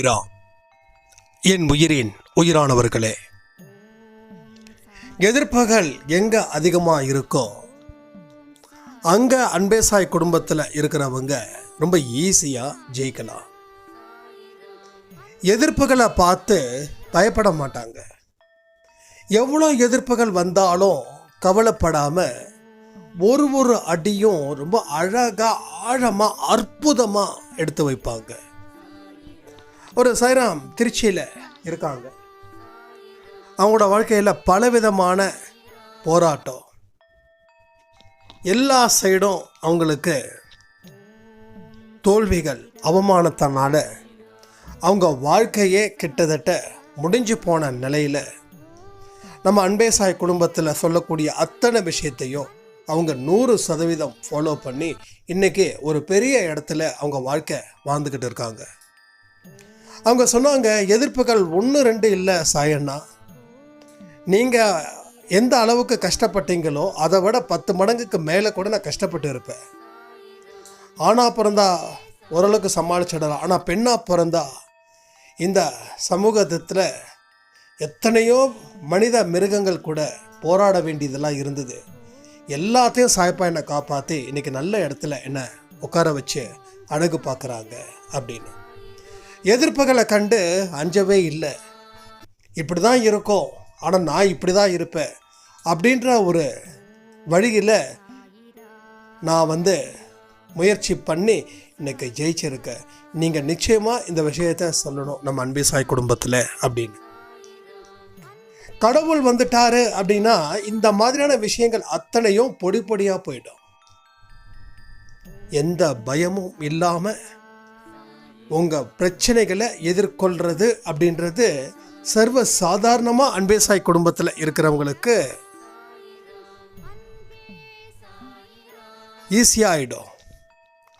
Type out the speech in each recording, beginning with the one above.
ஐரா என் உயிரின் உயிரானவர்களே எதிர்ப்புகள் எங்க அதிகமா இருக்கோ அங்க அன்பேசாய் குடும்பத்தில் இருக்கிறவங்க ரொம்ப ஈஸியா ஜெயிக்கலாம். எதிர்ப்புகளை பார்த்து பயப்பட மாட்டாங்க. எவ்வளோ எதிர்ப்புகள் வந்தாலும் கவலைப்படாம ஒரு ஒரு அடியும் ரொம்ப அழகா ஆழமா அற்புதமா எடுத்து வைப்பாங்க. ஒரு சைராம் திருச்சியில் இருக்காங்க. அவங்களோட வாழ்க்கையில் பலவிதமான போராட்டம். எல்லா சைடும் அவங்களுக்கு தோல்விகள் அவமானத்தினால அவங்க வாழ்க்கையே கிட்டத்தட்ட முடிஞ்சு போன நிலையில் நம்ம அன்பேசாய் குடும்பத்தில் சொல்லக்கூடிய அத்தனை விஷயத்தையும் அவங்க நூறு சதவீதம் ஃபாலோ பண்ணி இன்றைக்கி ஒரு பெரிய இடத்துல அவங்க வாழ்க்கை வாழ்ந்துக்கிட்டு இருக்காங்க. அவங்க சொன்னாங்க எதிர்ப்புகள் ஒன்று ரெண்டு இல்லை சாயண்ணா. நீங்கள் எந்த அளவுக்கு கஷ்டப்பட்டீங்களோ அதை விட பத்து மடங்குக்கு மேலே கூட நான் கஷ்டப்பட்டு இருப்பேன். ஆனால் பிறந்தா ஓரளவுக்கு சமாளிச்சிடலாம். ஆனால் பெண்ணாக பிறந்தா இந்த சமூகத்தில் எத்தனையோ மனித மிருகங்கள் கூட போராட வேண்டியதெல்லாம் இருந்தது. எல்லாத்தையும் சாய்ப்பா என்னை காப்பாற்றி இன்னைக்கு நல்ல இடத்துல என்னை உட்கார வச்சு அழகு பார்க்குறாங்க அப்படின்னு. எதிர்ப்புகளை கண்டு அஞ்சவே இல்லை. இப்படி தான் இருக்கும். ஆனால் நான் இப்படி தான் இருப்பேன். அப்படின்ற ஒரு வழியில் நான் வந்து முயற்சி பண்ணி இன்னைக்கு ஜெயிச்சிருக்கேன். நீங்கள் நிச்சயமாக இந்த விஷயத்த சொல்லணும். நம்ம அன்பே சாய் குடும்பத்தில் அப்படின்னு. கடவுள் வந்துட்டாரு அப்படின்னா இந்த மாதிரியான விஷயங்கள் அத்தனையும் பொடி பொடியாக போயிடும். எந்த பயமும் இல்லாமல் உங்கள் பிரச்சனைகளை எதிர்கொள்கிறது அப்படின்றது சர்வ சாதாரணமாக அன்பேசாய் குடும்பத்தில் இருக்கிறவங்களுக்கு ஈஸியாக ஆகிடும்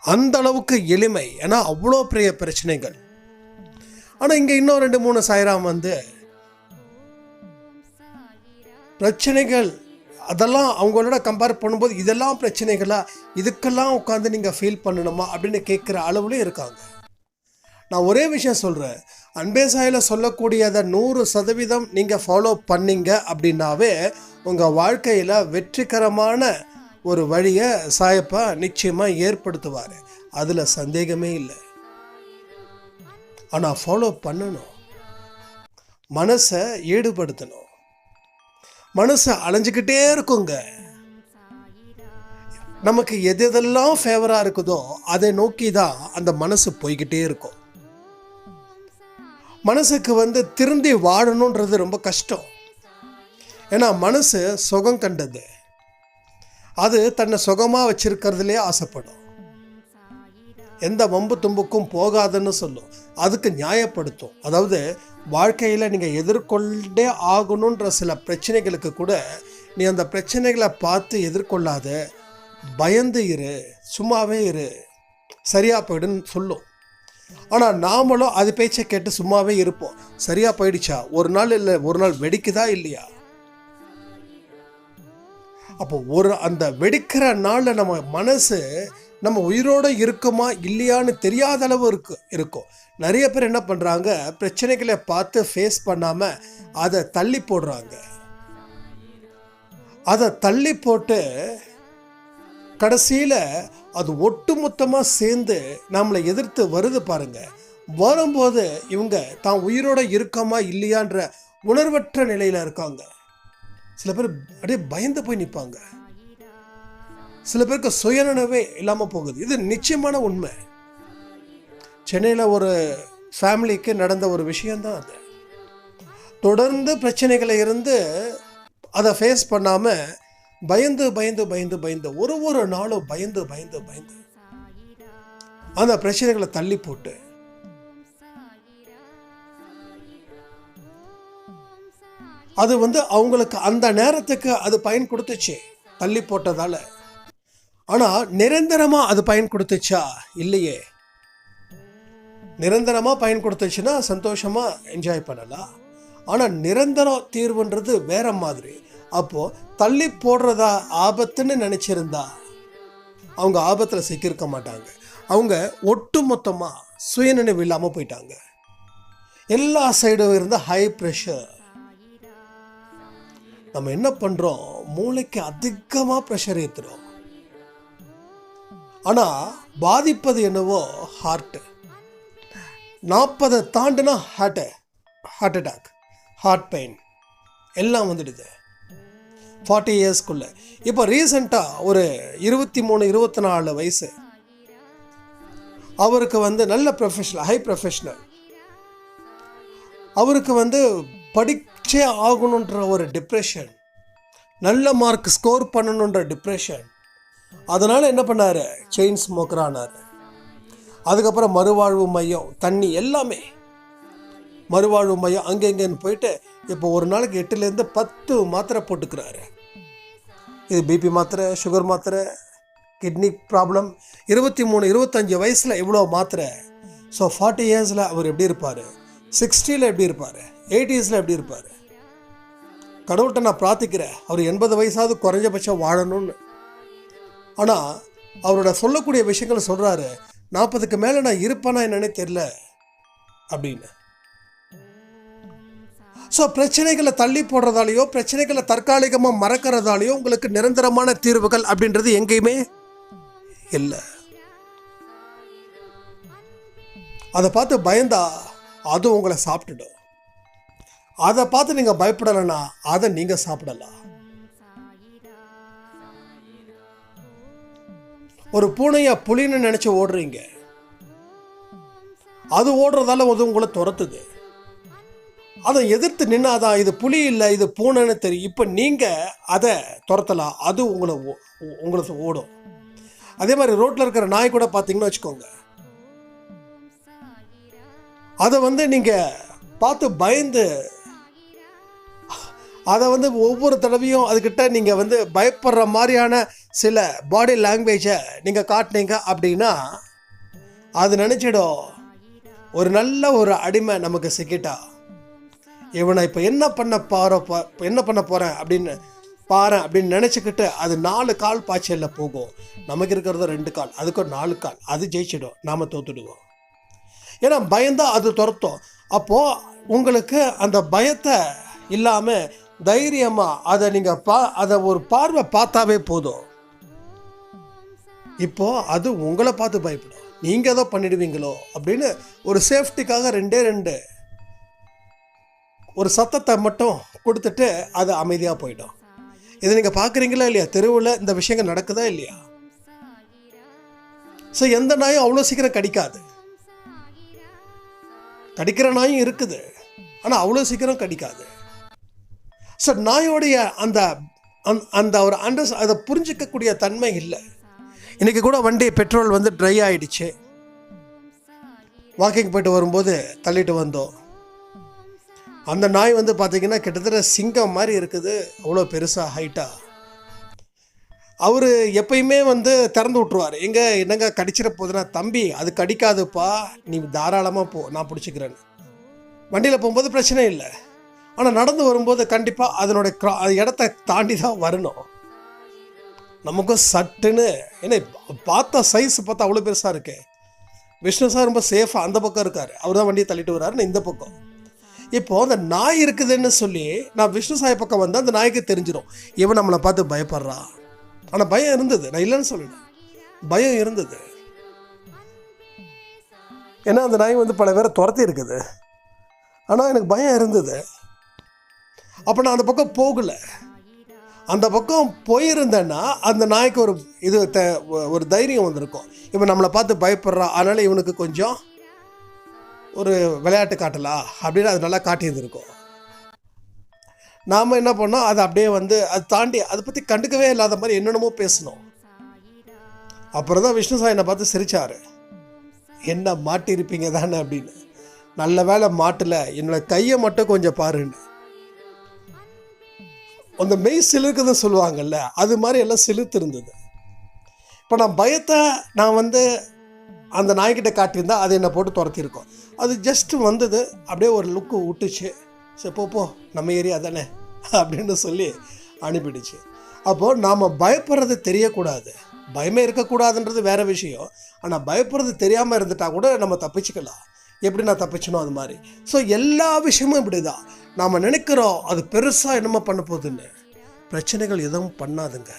அந்த அளவுக்கு எளிமை. ஏன்னா அவ்வளோ பெரிய பிரச்சனைகள். ஆனால் இங்கே இன்னும் ரெண்டு மூணு சாயிராம் வந்து பிரச்சனைகள் அதெல்லாம் அவங்களோட கம்பேர் பண்ணும்போது இதெல்லாம் பிரச்சனைகளா இதுக்கெல்லாம் உட்காந்து நீங்கள் ஃபீல் பண்ணணுமா அப்படின்னு கேட்குற அளவுலேயும் இருக்காங்க. நான் ஒரே விஷயம் சொல்கிறேன் அன்பேசாயில் சொல்லக்கூடியதை நூறு சதவீதம் நீங்கள் ஃபாலோ பண்ணீங்க அப்படின்னாவே உங்கள் வாழ்க்கையில் வெற்றிகரமான ஒரு வழியை சாயப்பா நிச்சயமாக ஏற்படுத்துவார். அதில் சந்தேகமே இல்லை. ஆனால் ஃபாலோ பண்ணணும். மனசை ஈடுபடுத்தணும். மனசை அலைஞ்சிக்கிட்டே இருக்குங்க. நமக்கு எது எதெல்லாம் ஃபேவராக இருக்குதோ அதை நோக்கி தான் அந்த மனசு போய்கிட்டே இருக்கும். மனசுக்கு வந்து திருந்தி வாழணுன்றது ரொம்ப கஷ்டம். ஏன்னா மனசு சுகம் கண்டது. அது தன்னை சுகமாக வச்சிருக்கிறதுலே ஆசைப்படும். எந்த வம்பு தும்புக்கும் போகாதுன்னு சொல்லும். அதுக்கு நியாயப்படுத்தும். அதாவது வாழ்க்கையில் நீங்கள் எதிர்கொண்டே ஆகணுன்ற சில பிரச்சனைகளுக்கு கூட நீ அந்த பிரச்சனைகளை பார்த்து எதிர்கொள்ளாத பயந்து இரு சும்மாவே இரு சரியாக போயிடுன்னு சொல்லும். ஆனால் நாமளும் அது பேச்சை கேட்டு சும்மாவே இருப்போம். சரியா போயிடுச்சா? ஒரு நாள் இல்லை ஒரு நாள் வெடிக்குதா இல்லையா? அப்போ ஒரு அந்த வெடிக்கிற நாளில் நம்ம மனசு நம்ம உயிரோடு இருக்குமா இல்லையான்னு தெரியாத அளவு இருக்கு இருக்கும். நிறைய பேர் என்ன பண்ணுறாங்க பிரச்சனைகளை பார்த்து ஃபேஸ் பண்ணாமல் அதை தள்ளி போடுறாங்க. அதை தள்ளி போட்டு கடைசியில் அது ஒட்டுமொத்தமாக சேர்ந்து நம்மளை எதிர்த்து வருது பாருங்கள் வரும்போது இவங்க தான் உயிரோட இருக்கமா இல்லையான்ற உணர்வற்ற நிலையில் இருக்காங்க. சில பேர் அப்படியே பயந்து போய் நிற்பாங்க சில பேருக்கு சுயநினைவே இல்லாமல் போகுது. இது நிச்சயமான உண்மை. சென்னையில் ஒரு ஃபேமிலிக்கு நடந்த ஒரு விஷயந்தான் அது. தொடர்ந்து பிரச்சனைகளை இருந்து அதை ஃபேஸ் பண்ணாமல் பயந்து பயந்து பயந்து பயந்து ஒரு ஒரு நாளும் பயந்து பயந்து பயந்து அந்த பிரச்சனைகளை தள்ளி போட்டு அது வந்து அவங்களுக்கு அந்த நேரத்துக்கு அது பயன் கொடுத்துச்சு தள்ளி போட்டதால. ஆனால் நிரந்தரமாக அது பயன் கொடுத்துச்சா? இல்லையே. நிரந்தரமாக பயன் கொடுத்துச்சுன்னா சந்தோஷமாக என்ஜாய் பண்ணலாம். ஆனால் நிரந்தர தீர்வுன்றது வேற மாதிரி. அப்போது தள்ளி போடுறதா ஆபத்துன்னு நினச்சிருந்தா அவங்க ஆபத்தில் சிக்கியிருக்க மாட்டாங்க. அவங்க ஒட்டு மொத்தமாக சுயநினைவு இல்லாமல் போயிட்டாங்க. எல்லா சைடும் இருந்த ஹை ப்ரெஷர் நம்ம என்ன பண்ணுறோம் மூளைக்கு அதிகமாக ப்ரெஷர் ஏற்றுறோம் ஆனால் பாதிப்பது என்னவோ ஹார்ட்டு நாற்பதை தாண்டினா heart heart attack heart pain எல்லாம் வந்துடுது. ஃபார்ட்டி இயர்ஸ்க்குள்ளே இப்போ ரீசெண்டாக ஒரு இருபத்தி மூணு இருபத்தி நாலு வயசு. அவருக்கு வந்து நல்ல ப்ரொஃபஷனல் ஹை ப்ரொஃபஷனல் அவருக்கு வந்து படிச்சே ஆகணுன்ற ஒரு டிப்ரெஷன் நல்ல மார்க் ஸ்கோர் பண்ணணுன்ற டிப்ரெஷன் அதனால் என்ன பண்ணார்? செயின் ஸ்மோக்கர் ஆனார். அதுக்கப்புறம் மறுவாழ்வு மையம் தண்ணி எல்லாமே. மறுவாழ்வு மையம் அங்கே இங்கேன்னு போயிட்டு இப்போ ஒரு நாளைக்கு எட்டுலேருந்து பத்து மாத்திரை போட்டுக்கிறாரு. இது பிபி மாத்திரை சுகர் மாத்திரை கிட்னி ப்ராப்ளம் இருபத்தி மூணு இருபத்தஞ்சி வயசில் இவ்வளோ மாத்திரை. ஸோ ஃபார்ட்டி இயர்ஸில் அவர் எப்படி இருப்பார்? சிக்ஸ்டியில் எப்படி இருப்பார்? எயிட்டிஸில் எப்படி இருப்பார்? கடவுள்கிட்ட நான் பிரார்த்திக்கிறேன் அவர் எண்பது வயசாவது குறைஞ்சபட்சம் வாழணும்னு. ஆனால் அவரோட சொல்லக்கூடிய விஷயங்களை சொல்கிறாரு நாற்பதுக்கு மேலே நான் இருப்பேனா என்னன்னே தெரில அப்படின்னு. ஸோ பிரச்சனைகளை தள்ளி போடுறதாலேயோ பிரச்சனைகளை தற்காலிகமாக மறக்கிறதாலேயோ உங்களுக்கு நிரந்தரமான தீர்வுகள் அப்படின்றது எங்கேயுமே இல்லை. அதை பார்த்து பயந்தா அது உங்களை சாப்பிட்டுடும். அதை பார்த்து நீங்கள் பயப்படலைன்னா அதை நீங்கள் சாப்பிடலாம். ஒரு பூனையை புலின்னு நினச்சி ஓடுறீங்க. அது ஓடுறதால அது உங்களை துரத்துது. அதை எதிர்த்து நின்னாதான் இது புலி இல்லை இது பூனைன்னு தெரியும் இப்போ நீங்கள் அதை துரத்தலாம் அது உங்களை ஓ- உங்களுக்கு ஓடும். அதே மாதிரி ரோட்டில் இருக்கிற நாய் கூட பார்த்தீங்கன்னு வச்சுக்கோங்க. அதை வந்து நீங்கள் பார்த்து பயந்து அதை வந்து ஒவ்வொரு தடவையும் அதுக்கிட்ட நீங்கள் வந்து பயப்படுற மாதிரியான சில பாடி லாங்குவேஜை நீங்கள் காட்டினீங்க அப்படின்னா அது நினச்சிடும். ஒரு நல்ல ஒரு அடிமை நமக்கு சிக்கிட்டா. இவனை இப்போ என்ன பண்ண பார என்ன பண்ண போகிறேன் அப்படின்னு பாரு அப்படின்னு நினச்சிக்கிட்டு அது நாலு கால் பாய்ச்சலில் போகும். நமக்கு இருக்கிறது ரெண்டு கால் அதுக்கு நாலு கால். அது ஜெயிச்சிடும். நாம் தோத்துடுவோம். ஏன்னா பயந்தான் அது துரத்தும். அப்போது உங்களுக்கு அந்த பயத்தை இல்லாமல் தைரியமாக அதை நீங்கள் பா அதை ஒரு பார்வை பார்த்தாவே போதும். இப்போது அது உங்களை பார்த்து பயப்படும். நீங்கள் ஏதோ பண்ணிடுவீங்களோ அப்படின்னு ஒரு சேஃப்டிக்காக ரெண்டே ரெண்டு ஒரு சத்தத்தை மட்டும் கொடுத்துட்டு அது அமைதியாக போயிடும். இதை நீங்கள் பார்க்குறீங்களா இல்லையா? தெருவில் இந்த விஷயங்கள் நடக்குதா இல்லையா? ஸோ எந்த நாயும் அவ்வளோ சீக்கிரம் கடிக்காது. கடிக்கிற நாயும் இருக்குது. ஆனால் அவ்வளோ சீக்கிரம் கடிக்காது. ஸோ நாயோடைய அந்த அந்த- அந்த ஒரு அண்டர் அதை புரிஞ்சிக்கக்கூடிய தன்மை இல்லை. இன்றைக்கி கூட வண்டி பெட்ரோல் வந்து ட்ரை ஆகிடுச்சு வாக்கிங் போயிட்டு வரும்போது தள்ளிட்டு வந்தோம். அந்த நாய் வந்து பார்த்தீங்கன்னா கிட்டத்தட்ட சிங்கம் மாதிரி இருக்குது. அவ்வளோ பெருசாக ஹைட்டாக அவர் எப்பயுமே வந்து திறந்து விட்ருவார் எங்கே என்னங்க கடிச்சிட போகுதுன்னா தம்பி அது கடிக்காதுப்பா. நீ தாராளமாக போ நான் பிடிச்சிக்கிறேன்னு. வண்டியில் போகும்போது பிரச்சனை இல்லை. ஆனால் நடந்து வரும்போது கண்டிப்பாக அதனுடைய க்ரா அது இடத்த தாண்டி தான் வரணும். நமக்கும் சட்டுன்னு ஏன்னா பார்த்த சைஸ் பார்த்தா அவ்வளோ பெருசாக இருக்கு. விஷ்ணு சார் ரொம்ப சேஃபாக அந்த பக்கம் இருக்கார். அவர் தான் வண்டியை தள்ளிட்டு வர்றாருன்னு இந்த பக்கம். இப்போ அந்த நாய் இருக்குதுன்னு சொல்லி நான் விஷ்ணு சாய் பக்கம் வந்து அந்த நாய்க்கு தெரிஞ்சிடும் இவன் நம்மளை பார்த்து பயப்படுறா. ஆனால் பயம் இருந்தது. நான் இல்லைன்னு சொல்லலை. பயம் இருந்தது. ஏன்னா அந்த நாய் வந்து பல பேரை துரத்தி இருக்குது. ஆனால் எனக்கு பயம் இருந்தது. அப்போ நான் அந்த பக்கம் போகலை. அந்த பக்கம் போயிருந்தேன்னா அந்த நாய்க்கு ஒரு இது த ஒரு தைரியம் வந்திருக்கும். இவன் நம்மளை பார்த்து பயப்படுறான் அதனால் இவனுக்கு கொஞ்சம் ஒரு விளையாட்டு காட்டலாம் அப்படின்னு அது நல்லா காட்டியிருந்திருக்கும். நாம் என்ன பண்ணோம்? அதை அப்படியே வந்து அது தாண்டி அதை பற்றி கண்டுக்கவே இல்லாத மாதிரி என்னென்னமோ பேசணும் அப்புறம் தான் விஷ்ணு சாய் என்னை பார்த்து சிரித்தார் என்ன மாட்டியிருப்பீங்க தானே? அப்படின்னு. நல்ல வேளை மாட்டில். என்னோட கையை மட்டும் கொஞ்சம் பாருன்னு. அந்த மெய் சிலிருக்குதுன்னு சொல்லுவாங்கல்ல அது மாதிரி எல்லாம் சிலிர்த்து இருந்தது இப்போ நான் பயத்தை நான் வந்து அந்த நாய்கிட்ட காட்டியிருந்தா அது என்னை போட்டு துரத்திருக்கோம் அது ஜஸ்ட் வந்தது அப்படியே ஒரு லுக்கு விட்டுச்சு சரி போ போ நம்ம ஏரியா தானே அப்படின்னு சொல்லி அனுப்பிடுச்சு. அப்போது நாம் பயப்படுறது தெரியக்கூடாது. பயமே இருக்கக்கூடாதுன்றது வேறு விஷயம். ஆனால் பயப்படுறது தெரியாமல் இருந்துட்டால் கூட நம்ம தப்பிச்சுக்கலாம். எப்படி நான் தப்பிச்சனோ அது மாதிரி. ஸோ எல்லா விஷயமும் இப்படி தான் நாம் நினைக்கிறோம் அது பெருசாக என்னமோ பண்ண போகுதுன்னு. பிரச்சனைகள் எதுவும் பண்ணாதுங்க.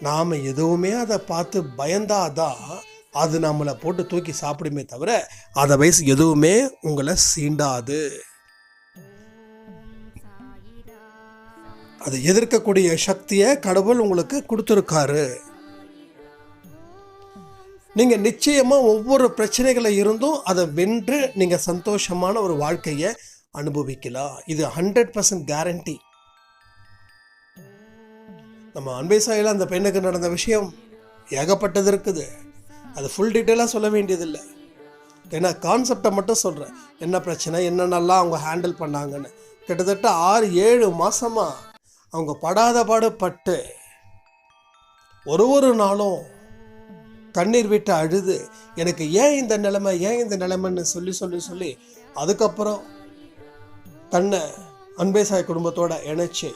நாம் எதுவுமே அதை பார்த்து பயந்தாதான் அது நம்மளை போட்டு தூக்கி சாப்பிடுமே தவிர அதை வயசு எதுவுமே உங்களை சீண்டாது. அதை எதிர்க்கக்கூடிய சக்தியை கடவுள் உங்களுக்கு கொடுத்துருக்காரு. நீங்க நிச்சயமா ஒவ்வொரு பிரச்சனைகளை இருந்தும் அதை வென்று நீங்க சந்தோஷமான ஒரு வாழ்க்கையை அனுபவிக்கலாம். இது ஹண்ட்ரட் பர்சன்ட் கேரண்டி நம்ம அன்பை சாயில் அந்த பெண்ணுக்கு நடந்த விஷயம் ஏகப்பட்டது இருக்குது அது ஃபுல் டீட்டெயிலாக சொல்ல வேண்டியதில்லை. ஏன்னா கான்செப்டை மட்டும் சொல்கிறேன் என்ன பிரச்சனை என்னென்னலாம் அவங்க ஹேண்டில் பண்ணாங்கன்னு. கிட்டத்தட்ட ஆறு ஏழு மாதமாக அவங்க படாத பாடுபட்டு ஒரு ஒரு நாளும் கண்ணீர் விட்டு அழுது எனக்கு ஏன் இந்த நிலைமை ஏன் இந்த நிலைமைன்னு சொல்லி சொல்லி சொல்லி அதுக்கப்புறம் தன்னை அன்பேசாய் குடும்பத்தோட இணைச்சி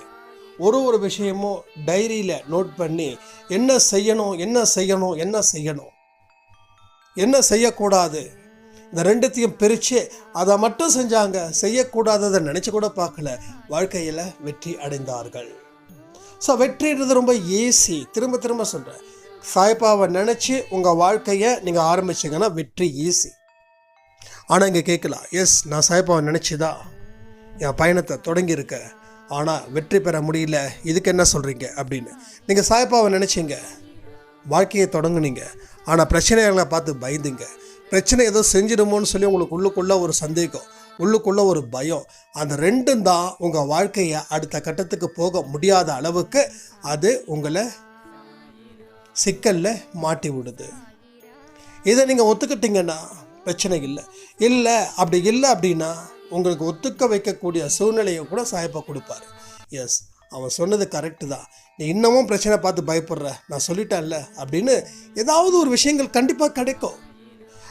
ஒரு ஒரு விஷயமும் டைரியில் நோட் பண்ணி என்ன செய்யணும் என்ன செய்யணும் என்ன செய்யணும்? என்ன செய்யக்கூடாது? இந்த ரெண்டுத்தையும் பிரித்து அதை மட்டும் செஞ்சாங்க செய்யக்கூடாததை நினச்சி கூட பார்க்கல. வாழ்க்கையில் வெற்றி அடைந்தார்கள். ஸோ வெற்றின்றது ரொம்ப ஈஸி திரும்ப திரும்ப சொல்கிறேன் சாய்பாவை நினச்சி உங்கள் வாழ்க்கையை நீங்கள் ஆரம்பிச்சிங்கன்னா வெற்றி ஈஸி ஆனால் இங்கே கேட்கலாம் எஸ் நான் சாய்பாவை நினச்சி தான் என் பயணத்தை தொடங்கியிருக்கேன். ஆனால் வெற்றி பெற முடியல இதுக்கு என்ன சொல்கிறீங்க அப்படின்னு. நீங்கள் சாய்ப்பாவை நினச்சிங்க. வாழ்க்கையை தொடங்குனீங்க. ஆனால் பிரச்சனைகளை பார்த்து பயந்துங்க. பிரச்சனை ஏதோ செஞ்சிடுமோன்னு சொல்லி உங்களுக்கு உள்ளுக்குள்ளே ஒரு சந்தேகம் உள்ளுக்குள்ளே ஒரு பயம். அந்த ரெண்டும் தான் உங்கள் வாழ்க்கையை அடுத்த கட்டத்துக்கு போக முடியாத அளவுக்கு அது உங்களை சிக்கலில் மாட்டி விடுது. இதை நீங்கள் ஒத்துக்கிட்டீங்கன்னா பிரச்சனை இல்லை. இல்லை அப்படி இல்லை அப்படின்னா உங்களுக்கு ஒத்துக்க வைக்கக்கூடிய சூழ்நிலையை கூட சாயப்பா கொடுப்பாரு. எஸ் அவன் சொன்னது கரெக்டு தான். நீ இன்னமும் பிரச்சனை பார்த்து பயப்படுற. நான் சொல்லிட்டேன்ல அப்படின்னு ஏதாவது ஒரு விஷயங்கள் கண்டிப்பாக கிடைக்கும்.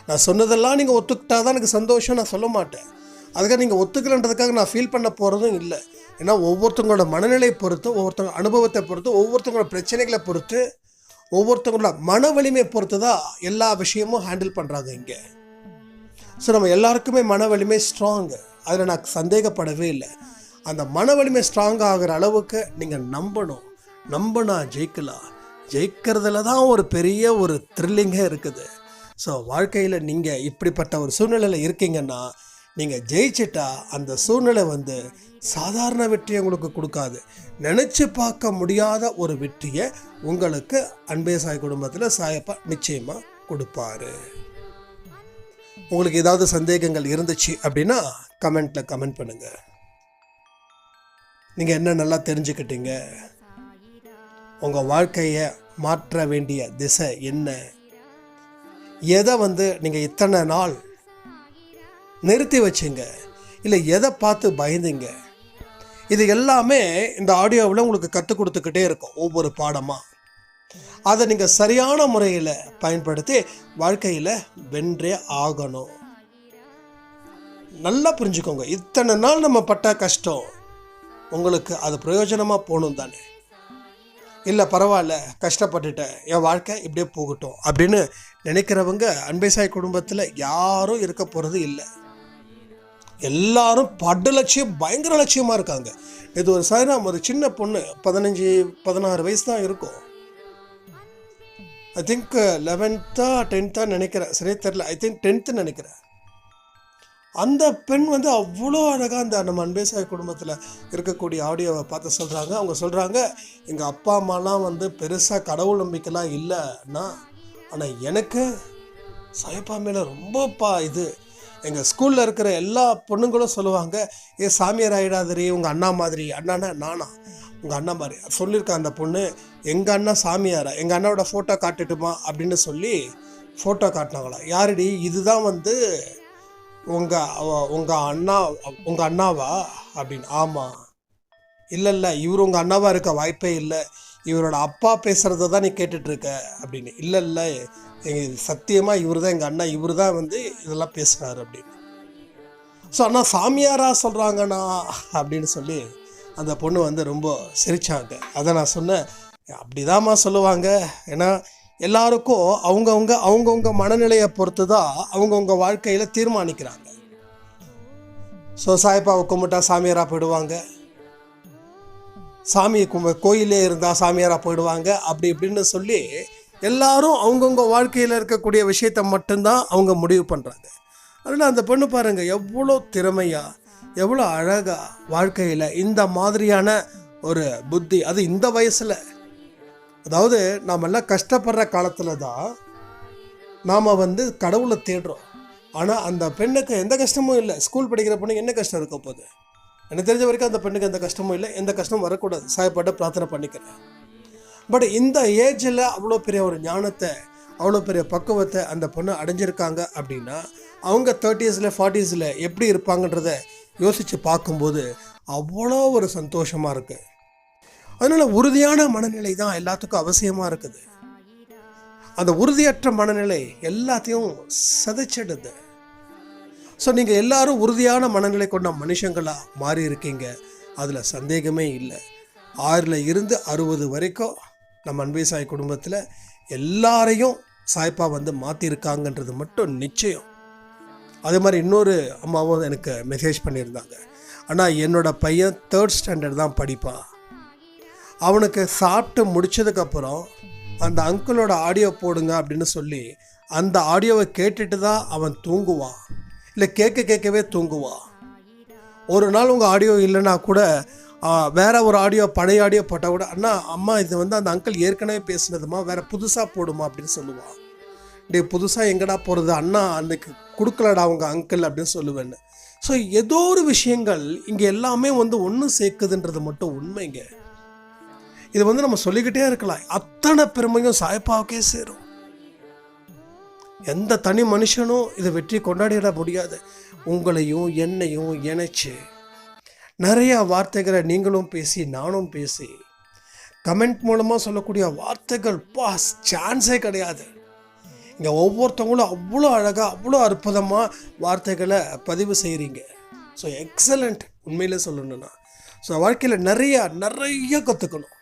நான் சொன்னதெல்லாம் நீங்கள் ஒத்துக்கிட்டா தான் எனக்கு சந்தோஷம் நான் சொல்ல மாட்டேன். அதுக்காக நீங்கள் ஒத்துக்கலன்றதுக்காக நான் ஃபீல் பண்ண போகிறதும் இல்லை. ஏன்னா ஒவ்வொருத்தவங்களோட மனநிலையை பொறுத்து ஒவ்வொருத்தவங்க அனுபவத்தை பொறுத்து ஒவ்வொருத்தவங்களோட பிரச்சனைகளை பொறுத்து ஒவ்வொருத்தவங்களோட மன வலிமை பொறுத்து தான் எல்லா விஷயமும் ஹேண்டில் பண்ணுறாங்க இங்கே. ஸோ நம்ம எல்லாருக்குமே மன வலிமை ஸ்ட்ராங்கு அதில் நான் சந்தேகப்படவே இல்லை. அந்த மன வலிமை ஸ்ட்ராங் ஆகிற அளவுக்கு நீங்கள் நம்பணும். நம்பினா ஜெயிக்கலாம். ஜெயிக்கிறதுல தான் ஒரு பெரிய ஒரு த்ரில்லிங்கே இருக்குது. ஸோ வாழ்க்கையில் நீங்கள் இப்படிப்பட்ட ஒரு சூழ்நிலையில் இருக்கீங்கன்னா நீங்கள் ஜெயிச்சிட்டா அந்த சூழ்நிலை வந்து சாதாரண வெற்றியை உங்களுக்கு கொடுக்காது. நினச்சி பார்க்க முடியாத ஒரு வெற்றியை உங்களுக்கு அன்பே சாய் குடும்பத்தில் சாயப்பா நிச்சயமாக கொடுப்பாரு. உங்களுக்கு ஏதாவது சந்தேகங்கள் இருந்துச்சு அப்படின்னா கமெண்ட்டில் கமெண்ட் பண்ணுங்கள் நீங்கள் என்ன நல்லா தெரிஞ்சுக்கிட்டீங்க? உங்கள் வாழ்க்கையை மாற்ற வேண்டிய திசை என்ன? எதை வந்து நீங்கள் இத்தனை நாள் நிறுத்தி வச்சிங்க? இல்லை எதை பார்த்து பயந்தீங்க? இது எல்லாமே இந்த ஆடியோவில் உங்களுக்கு கற்றுக் கொடுத்துக்கிட்டே இருக்கும் ஒவ்வொரு பாடமாக அதை நீங்கள் சரியான முறையில் பயன்படுத்தி வாழ்க்கையில் வென்றே ஆகணும். நல்லா புரிஞ்சுக்கோங்க. இத்தனை நாள் நம்ம பட்ட கஷ்டம் உங்களுக்கு அது பிரயோஜனமாக போகணும் தானே. இல்லை பரவாயில்ல கஷ்டப்பட்டுட்டேன் என் வாழ்க்கை இப்படியே போகட்டும் அப்படின்னு நினைக்கிறவங்க அன்பேசாய் குடும்பத்தில் யாரும் இருக்க போகிறது இல்லை. எல்லாரும் படு லட்சியம் பயங்கர லட்சியமாக இருக்காங்க. இது ஒரு சாய்ராம் ஒரு சின்ன பொண்ணு பதினஞ்சு பதினாறு வயசு தான் இருக்கும். ஐ திங்க் லெவன்த்தா டென்த்தாக நினைக்கிறேன். சரியா தெரில ஐ திங்க் டென்த்து நினைக்கிறேன். அந்த பெண் வந்து அவ்வளோ அழகாக அந்த நம்ம அன்பேசாய் குடும்பத்தில் இருக்கக்கூடிய ஆடியோவை பார்த்து சொல்கிறாங்க அவங்க சொல்கிறாங்க எங்கள் அப்பா அம்மாலாம் வந்து பெருசாக கடவுள் நம்பிக்கைலாம் இல்லைன்னா ஆனால் எனக்கு சாயப்பா மேலே ரொம்ப பா இது எங்கள் ஸ்கூலில் இருக்கிற எல்லா பொண்ணுங்களும் சொல்லுவாங்க ஏ சாமியார் ஆகிடாதரி உங்கள் அண்ணா மாதிரி. அண்ணானா நானா? உங்கள் அண்ணா மாதிரி. சொல்லியிருக்கா அந்த பொண்ணு எங்கள் அண்ணா சாமியாரா? எங்கள் அண்ணாவோட ஃபோட்டோ காட்டுட்டுமா? அப்படின்னு சொல்லி ஃபோட்டோ காட்டினாங்களாம் யாருடி? இதுதான் வந்து உங்கள் உங்கள் அண்ணா உங்கள் அண்ணாவா? அப்படின்னு. ஆமாம் இல்லை இல்லை இவர் உங்கள் அண்ணாவாக இருக்க வாய்ப்பே இல்லை. இவரோட அப்பா பேசுகிறத தான் நீ கேட்டுட்ருக்க அப்படின்னு. இல்லை இல்லை. எங்கள் சத்தியமாக இவர் தான் எங்கள் அண்ணா இவர் தான் வந்து இதெல்லாம் பேசுகிறாரு அப்படின்னு. ஸோ அண்ணா சாமியாராக சொல்கிறாங்கண்ணா அப்படின்னு சொல்லி அந்த பொண்ணு வந்து ரொம்ப சிரிச்சாங்க. அதை நான் சொன்னேன் அப்படிதாம்மா சொல்லுவாங்க. ஏன்னா எல்லாருக்கும் அவங்கவுங்க அவங்கவுங்க மனநிலையை பொறுத்து தான் அவங்கவுங்க வாழ்க்கையில் தீர்மானிக்கிறாங்க. ஸோ சாய்பாவை கும்பிட்டா சாமியாராக போயிடுவாங்க. சாமி கும்ப கோயிலே இருந்தால் சாமியாராக போயிடுவாங்க. அப்படி இப்படின்னு சொல்லி எல்லாரும் அவங்கவுங்க வாழ்க்கையில் இருக்கக்கூடிய விஷயத்த மட்டும்தான் அவங்க முடிவு பண்ணுறாங்க அதனால் அந்த பொண்ணு பாருங்கள் எவ்வளோ திறமையாக எவ்வளோ அழகாக வாழ்க்கையில் இந்த மாதிரியான ஒரு புத்தி அது இந்த வயசில். அதாவது நாம் எல்லாம் கஷ்டப்படுற காலத்தில் தான் நாம் வந்து கடவுளை தேடுறோம். ஆனால் அந்த பெண்ணுக்கு எந்த கஷ்டமும் இல்லை. ஸ்கூல் படிக்கிற பொண்ணுக்கு என்ன கஷ்டம் இருக்க போகுது? எனக்கு தெரிஞ்ச வரைக்கும் அந்த பெண்ணுக்கு எந்த கஷ்டமும் இல்லை. எந்த கஷ்டமும் வரக்கூடாது. சாயப்பட்டு பிரார்த்தனை பண்ணிக்கிறேன். பட் இந்த ஏஜில் அவ்வளோ பெரிய ஒரு ஞானத்தை அவ்வளோ பெரிய பக்குவத்தை அந்த பொண்ணு அடைஞ்சிருக்காங்க அப்படின்னா அவங்க தேர்ட்டிஸில் ஃபார்ட்டிஸில் எப்படி இருப்பாங்கன்றத யோசித்து பார்க்கும்போது அவ்வளோ ஒரு சந்தோஷமாக இருக்குது அதனால் உறுதியான மனநிலை தான் எல்லாத்துக்கும் அவசியமாக இருக்குது. அந்த உறுதியற்ற மனநிலை எல்லாத்தையும் சதைச்சிடுது. ஸோ நீங்கள் எல்லாரும் உறுதியான மனநிலை கொண்ட மனுஷங்களாக மாறி இருக்கீங்க. அதில் சந்தேகமே இல்லை. ஆறில் இருந்து அறுபது வரைக்கும் நம்ம அன்பே சாய் குடும்பத்தில் எல்லாரையும் சாய்ப்பா வந்து மாற்றிருக்காங்கன்றது மட்டும் நிச்சயம். அதே மாதிரி இன்னொரு அம்மாவும் எனக்கு மெசேஜ் பண்ணியிருந்தாங்க. ஆனால் என்னோடய பையன் தேர்ட் ஸ்டாண்டர்ட் தான் படிப்பான். அவனுக்கு சாப்பிட்டு முடிச்சதுக்கப்புறம் அந்த அங்கிளோட ஆடியோ போடுங்க அப்படின்னு சொல்லி அந்த ஆடியோவை கேட்டுட்டு தான் அவன் தூங்குவான். இல்லை கேட்க கேட்கவே தூங்குவா. ஒரு நாள் உங்கள் ஆடியோ இல்லைன்னா கூட வேற ஒரு ஆடியோ பழைய ஆடியோ போட்டால் கூட அண்ணா அம்மா இது வந்து அந்த அங்கிள் ஏற்கனவே பேசினதுமா வேற புதுசாக போடுமா? அப்படின்னு சொல்லுவான் டேய் புதுசாக எங்கடா போகிறது அண்ணா அன்னைக்கு கொடுக்கலடா அவங்க அங்கிள் அப்படின்னு சொல்லுவேன்னு. ஸோ ஏதோ ஒரு விஷயங்கள் இங்கே எல்லாமே வந்து ஒன்று சேர்க்குதுன்றது மட்டும் உண்மைங்க. இது வந்து நம்ம சொல்லிக்கிட்டே இருக்கலாம். அத்தனை பெருமையும் சாய்ப்பாவுக்கே சேரும். எந்த தனி மனுஷனும் இதை வெற்றி கொண்டாடிட முடியாது. உங்களையும் என்னையும் இணைச்சு. நிறையா வார்த்தைகளை நீங்களும் பேசி நானும் பேசி. கமெண்ட் மூலமாக சொல்லக்கூடிய வார்த்தைகள் பாஸ் சான்ஸே கிடையாது. இங்கே ஒவ்வொருத்தவங்களும் அவ்வளோ அழகாக அவ்வளோ அற்புதமாக வார்த்தைகளை பதிவு செய்கிறீங்க ஸோ எக்ஸலண்ட் உண்மையிலே சொல்லணும்னா. ஸோ வாழ்க்கையில் நிறையா நிறைய கற்றுக்கணும்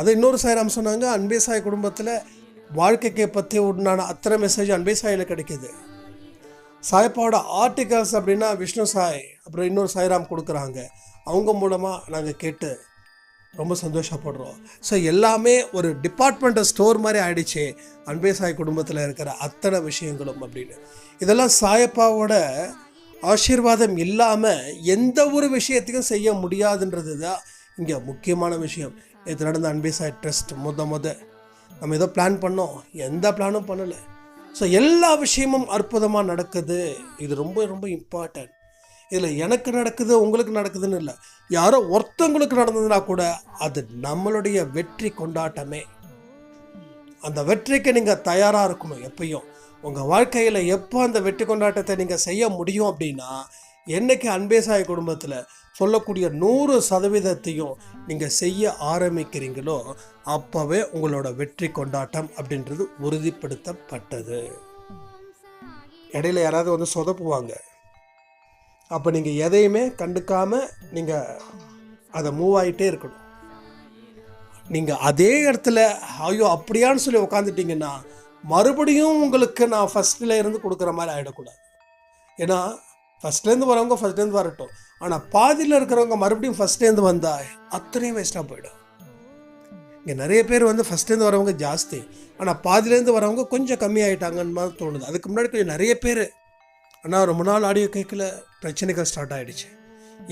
அது இன்னொரு சாய்ராம் சொன்னாங்க அன்பே சாய் குடும்பத்தில் வாழ்க்கைக்கு பற்றி உண்டான அத்தனை மெசேஜ் அன்பே சாயில் கிடைக்கிது. சாய்ப்பாவோட ஆர்டிகல்ஸ் அப்படின்னா விஷ்ணு சாய் அப்புறம் இன்னொரு சாய்ராம் கொடுக்குறாங்க. அவங்க மூலமாக நாங்கள் கேட்டு ரொம்ப சந்தோஷப்படுறோம். ஸோ எல்லாமே ஒரு டிபார்ட்மெண்ட் ஸ்டோர் மாதிரி ஆயிடுச்சு. அன்பே சாய் குடும்பத்தில் இருக்கிற அத்தனை விஷயங்களும் அப்படின்னு. இதெல்லாம் சாயப்பாவோட ஆசீர்வாதம் இல்லாமல் எந்த ஒரு விஷயத்தையும் செய்ய முடியாதுன்றது தான் இங்கே முக்கியமான விஷயம். இது நடந்த அன்பே சாய் ட்ரஸ்ட் முத முத நம்ம ஏதோ பிளான் பண்ணோம். எந்த பிளானும் பண்ணலை. ஸோ எல்லா விஷயமும் அற்புதமாக நடக்குது. இது ரொம்ப ரொம்ப இம்பார்ட்டன்ட் இதில் எனக்கு நடக்குது உங்களுக்கு நடக்குதுன்னு இல்லை. யாரோ ஒருத்தவங்களுக்கு நடந்ததுன்னா கூட அது நம்மளுடைய வெற்றி கொண்டாட்டமே. அந்த வெற்றிக்கு நீங்கள் தயாராக இருக்கணும் எப்பயும். உங்கள் வாழ்க்கையில் எப்போ அந்த வெற்றி கொண்டாட்டத்தை நீங்கள் செய்ய முடியும் அப்படின்னா என்னைக்கு அன்பேசாய குடும்பத்தில் சொல்லக்கூடிய நூறு சதவீதத்தையும் நீங்கள் செய்ய ஆரம்பிக்கிறீங்களோ அப்போவே உங்களோட வெற்றி கொண்டாட்டம் அப்படின்றது உறுதிப்படுத்தப்பட்டது. இடையில யாராவது வந்து சொதப்புவாங்க. அப்போ நீங்கள் எதையுமே கண்டுக்காமல் நீங்கள் அதை மூவ் ஆகிட்டே இருக்கணும். நீங்கள் அதே இடத்துல ஐயோ அப்படியான்னு சொல்லி உட்காந்துட்டீங்கன்னா மறுபடியும் உங்களுக்கு நான் ஃபஸ்ட்டில் இருந்து கொடுக்குற மாதிரி ஆகிடக்கூடாது ஏன்னா ஃபஸ்ட்லேருந்து வரவங்க ஃபஸ்ட்லேருந்து வரட்டும். ஆனால் பாதியில் இருக்கிறவங்க மறுபடியும் ஃபஸ்ட்லேருந்து வந்தால் அத்தனையும் வேஸ்ட்டாக போயிடும். இங்கே நிறைய பேர் வந்து ஃபஸ்ட்லேருந்து வரவங்க ஜாஸ்தி. ஆனால் பாதியிலேருந்து வரவங்க கொஞ்சம் கம்மியாயிட்டாங்கன்னு மாதிரி தோணுது. அதுக்கு முன்னாடி கொஞ்சம் நிறைய பேர். ஆனால் ரொம்ப நாள் ஆடியோ கேட்கல பிரச்சனைகள் ஸ்டார்ட் ஆகிடுச்சு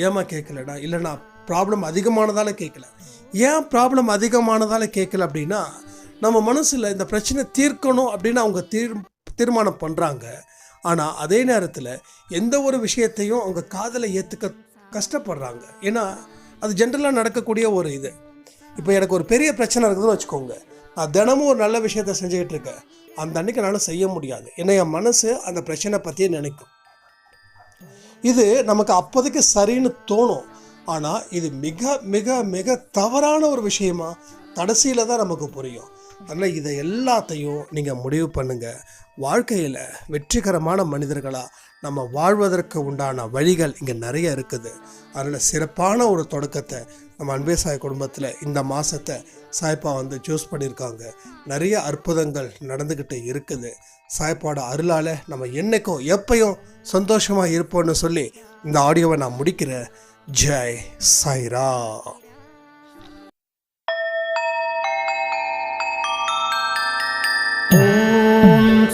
ஏமா கேட்கலடா இல்லைண்ணா ப்ராப்ளம் அதிகமானதால் கேட்கல ஏன் ப்ராப்ளம் அதிகமானதால் கேட்கல அப்படின்னா நம்ம மனசில் இந்த பிரச்சனை தீர்க்கணும் அப்படின்னு அவங்க தீர் தீர்மானம் பண்ணுறாங்க ஆனால் அதே நேரத்தில் எந்த ஒரு விஷயத்தையும் அவங்க காதலை ஏற்றுக்க கஷ்டப்படுறாங்க. ஏன்னா அது ஜென்ரலாக நடக்கக்கூடிய ஒரு இது. இப்போ எனக்கு ஒரு பெரிய பிரச்சனை இருக்குதுன்னு வச்சுக்கோங்க. நான் தினமும் ஒரு நல்ல விஷயத்த செஞ்சுக்கிட்டு இருக்கேன். அந்த அன்னைக்கு என்னால் செய்ய முடியாது. ஏன்னா என் மனசு அந்த பிரச்சனை பற்றியே நினைக்கும். இது நமக்கு அப்போதைக்கு சரின்னு தோணும். ஆனால் இது மிக மிக மிக தவறான ஒரு விஷயமா கடைசியில் தான் நமக்கு புரியும். அதனால் இதை எல்லாத்தையும் நீங்கள் முடிவு பண்ணுங்கள் வாழ்க்கையில் வெற்றிகரமான மனிதர்களாக நம்ம வாழ்வதற்கு உண்டான வழிகள் இங்கே நிறைய இருக்குது. அதனால் சிறப்பான ஒரு தொடக்கத்தை நம்ம அன்பே சாய் குடும்பத்தில் இந்த மாதத்தை சாய்ப்பா வந்து சூஸ் பண்ணியிருக்காங்க நிறைய அற்புதங்கள் நடந்துக்கிட்டு இருக்குது. சாய்ப்பாட அருளால் நம்ம என்னைக்கும் எப்பையும் சந்தோஷமாக இருப்போம்னு சொல்லி இந்த ஆடியோவை நான் முடிக்கிறேன். ஜெய்